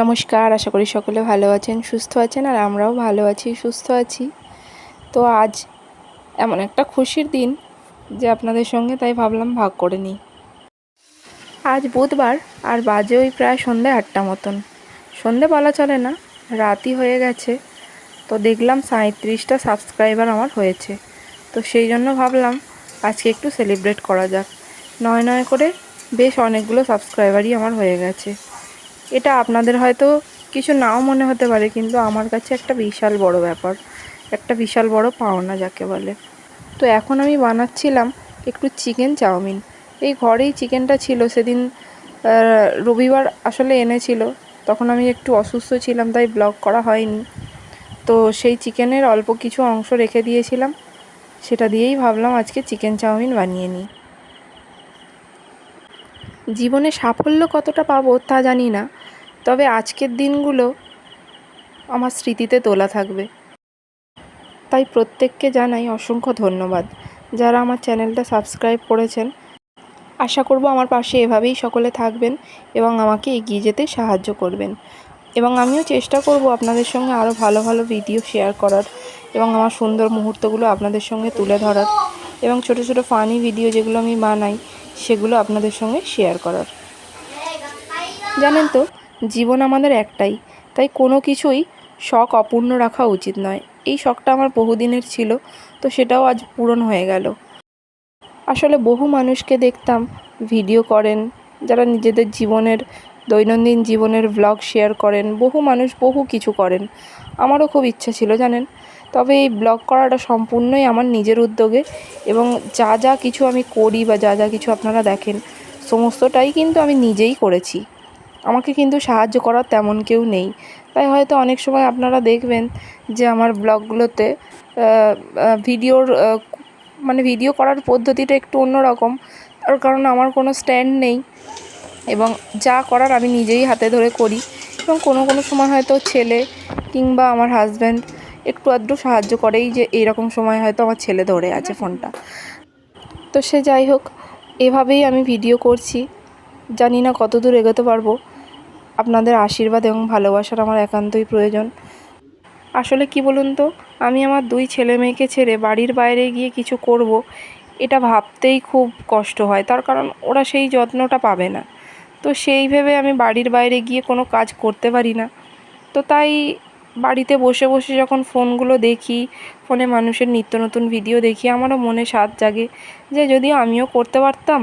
নমস্কার, আশা করি সকলে ভালো আছেন, সুস্থ আছেন আর আমরাও ভালো আছি, সুস্থ আছি। তো আজ এমন একটা খুশির দিন যে আপনাদের সঙ্গে তাই ভাবলাম ভাগ করে নিই। আজ বুধবার আর বাজে ওই প্রায় সন্ধে আটটা মতন। সন্ধে বলা চলে না, রাতই হয়ে গেছে, তো দেখলাম সাঁত্রিশটা সাবস্ক্রাইবার আমার হয়েছে। তো সেই জন্য ভাবলাম আজকে একটু সেলিব্রেট করা যাক। নয় নয় করে বেশ অনেকগুলো সাবস্ক্রাইবারই আমার হয়ে গেছে। এটা আপনাদের হয়তো কিছু নাও মনে হতে পারে, কিন্তু আমার কাছে একটা বিশাল বড় ব্যাপার। একটা বিশাল বড় পাওনা যাকে বলে। তো এখন আমি বানাচ্ছিলাম একটু চিকেন চাউমিন। এই ঘরেই চিকেনটা ছিল, সেদিন রবিবার আসলে এনেছিল। তখন আমি একটু অসুস্থ ছিলাম, তাই ব্লগ করা হয়নি। তো সেই চিকেনের অল্প কিছু অংশ রেখে দিয়েছিলাম। সেটা দিয়েই ভাবলাম আজকে চিকেন চাউমিন বানিয়ে নিই। জীবনে সাফল্য কতটা পাবো তা জানি না, তবে আজকের দিনগুলো আমার স্মৃতিতে তোলা থাকবে। তাই প্রত্যেককে জানাই অসংখ্য ধন্যবাদ যারা আমার চ্যানেলটা সাবস্ক্রাইব করেছেন। আশা করব আমার পাশে এভাবেই সকলে থাকবেন এবং আমাকে এগিয়ে যেতে সাহায্য করবেন। এবং আমিও চেষ্টা করব আপনাদের সঙ্গে আরও ভালো ভালো ভিডিও শেয়ার করার এবং আমার সুন্দর মুহূর্তগুলো আপনাদের সঙ্গে তুলে ধরার। এবং ছোট ছোট ফানি ভিডিও যেগুলো আমি বানাই সেগুলো আপনাদের সঙ্গে শেয়ার করার। জানেন তো, জীবন আমাদের একটাই, তাই কোনো কিছুই শখ অপূর্ণ রাখা উচিত নয়। এই শখটা আমার বহুদিনের ছিল, তো সেটাও আজ পূরণ হয়ে গেল। আসলে বহু মানুষকে দেখতাম, ভিডিও করেন, যারা নিজেদের জীবনের দৈনন্দিন জীবনের ব্লগ শেয়ার করেন, বহু মানুষ বহু কিছু করেন। আমারও খুব ইচ্ছা ছিল, জানেন? তবে এই ব্লগ করাটা সম্পূর্ণই আমার নিজের উদ্যোগে এবং যা যা কিছু আমি করি বা যা যা কিছু আপনারা দেখেন, সমস্তটাই কিন্তু আমি নিজেই করেছি। আমাকে কিন্তু সাহায্য করার তেমন কেউ নেই। তাই হয়তো অনেক সময় আপনারা দেখবেন যে আমার ব্লগগুলোতে ভিডিওর মানে ভিডিও করার পদ্ধতিটা একটু অন্যরকম। তার কারণ আমার কোনো স্ট্যান্ড নেই। এবং যা করার আমি নিজেই হাতে ধরে করি। এবং কোনো কোনো সময় হয়তো ছেলে কিংবা আমার হাজব্যান্ড একটু আধটু সাহায্য করেই যে এইরকম সময় হয়তো আমার ছেলে ধরে আছে ফোনটা। তো সে যাই হোক, এভাবেই আমি ভিডিও করছি। জানি না কত দূর এগোতে পারব। আপনাদের আশীর্বাদ এবং ভালোবাসার আমার একান্তই প্রয়োজন। আসলে কি বলুন তো, আমি আমার দুই ছেলে মেয়েকে ছেড়ে বাড়ির বাইরে গিয়ে কিছু করব, এটা ভাবতেই খুব কষ্ট হয়। তার কারণ ওরা সেই যত্নটা পাবে না। তো সেই ভেবে আমি বাড়ির বাইরে গিয়ে কোনো কাজ করতে পারি না। তো তাই বাড়িতে বসে বসে যখন ফোনগুলো দেখি, ফোনে মানুষের নিত্য নতুন ভিডিও দেখি, আমারও মনে স্বাদ জাগে যে যদি আমিও করতে পারতাম,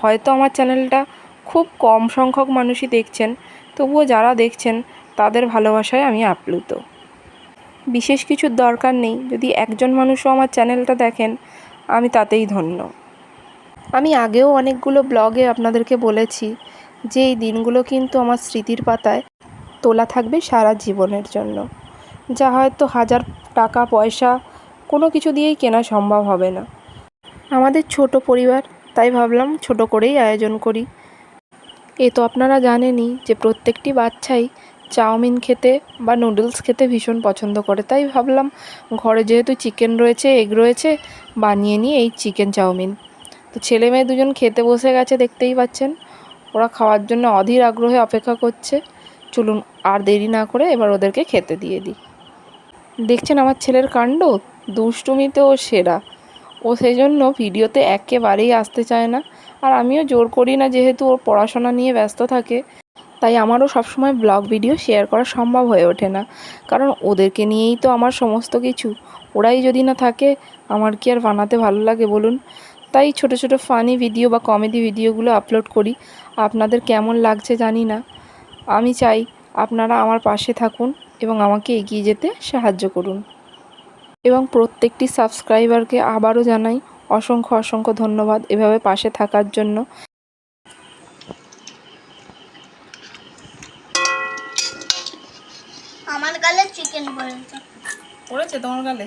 হয়তো আমার চ্যানেলটা খুব কম সংখ্যক মানুষই দেখছেন, তবুও যারা দেখছেন তাদের ভালোবাসায় আমি আপ্লুত। বিশেষ কিছুর দরকার নেই, যদি একজন মানুষও আমার চ্যানেলটা দেখেন, আমি তাতেই ধন্য। আমি আগেও অনেকগুলো ব্লগে আপনাদেরকে বলেছি যে এই দিনগুলো কিন্তু আমার স্মৃতির পাতায় তোলা থাকবে সারা জীবনের জন্য। যা হয়তো হাজার টাকা, পয়সা, কোনো কিছু দিয়েই কেনা সম্ভব হবে না। আমাদের ছোট পরিবার, তাই ভাবলাম ছোট করেই আয়োজন করি। এ তো আপনারা জানেনই যে প্রত্যেকটি বাচ্চাই চাউমিন খেতে বা নুডলস খেতে ভীষণ পছন্দ করে। তাই ভাবলাম ঘরে যেহেতু চিকেন রয়েছে, এগ রয়েছে, বানিয়ে নিই এই চিকেন চাউমিন। তো ছেলে মেয়ে দুজন খেতে বসে গেছে, দেখতেই পাচ্ছেন। ওরা খাওয়ার জন্য অধীর আগ্রহে অপেক্ষা করছে। চলুন আর দেরি না করে এবার ওদেরকে খেতে দিয়ে দিই। দেখছেন আমার ছেলের কাণ্ড? দুষ্টুমিতে ও সেরা। ও সেই জন্য ভিডিওতে একেবারেই আসতে চায় না। আর আমিও জোর করি না যেহেতু ওর পড়াশোনা নিয়ে ব্যস্ত থাকে। তাই আমারও সবসময় ব্লগ ভিডিও শেয়ার করা সম্ভব হয়ে ওঠে না। কারণ ওদেরকে নিয়েই তো আমার সমস্ত কিছু। ওরাই যদি না থাকে, আমার কি আর বানাতে ভালো লাগে বলুন? তাই ছোট ছোট ফানি ভিডিও বা কমেডি ভিডিওগুলো আপলোড করি। আপনাদের কেমন লাগছে জানি না। আমি চাই আপনারা আমার পাশে থাকুন এবং আমাকে এগিয়ে যেতে সাহায্য করুন। এবং প্রত্যেকটি সাবস্ক্রাইবারকে আবারও জানাই অসংখ্য অসংখ্য ধন্যবাদ এভাবে পাশে থাকার জন্য। আমার গালে চিকেন পড়েছে। পড়েছে তোমার গালে?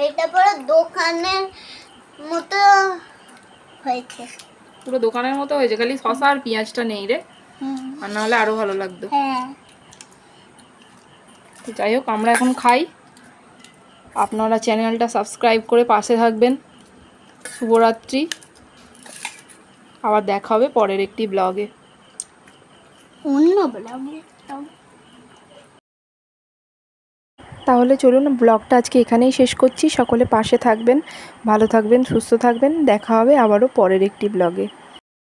এইটা পরে দোকানের মতো হয়েছে। পুরো দোকানের মতো হয়েছে খালি শশা আর পেঁয়াজটা নেই রে। আর নাহলে আরও ভালো লাগতো। হ্যাঁ। যাই হোক আমরা এখন খাই। আপনারা চ্যানেলটা সাবস্ক্রাইব করে পাশে থাকবেন। শুভরাত্রি। আবার দেখা হবে পরের একটি ব্লগে অন্য ব্লগে তাহলে চলুন ব্লগটা আজকে এখানেই শেষ করছি। সকলে পাশে থাকবেন, ভালো থাকবেন, সুস্থ থাকবেন। দেখা হবে আবারও পরের একটি ব্লগে।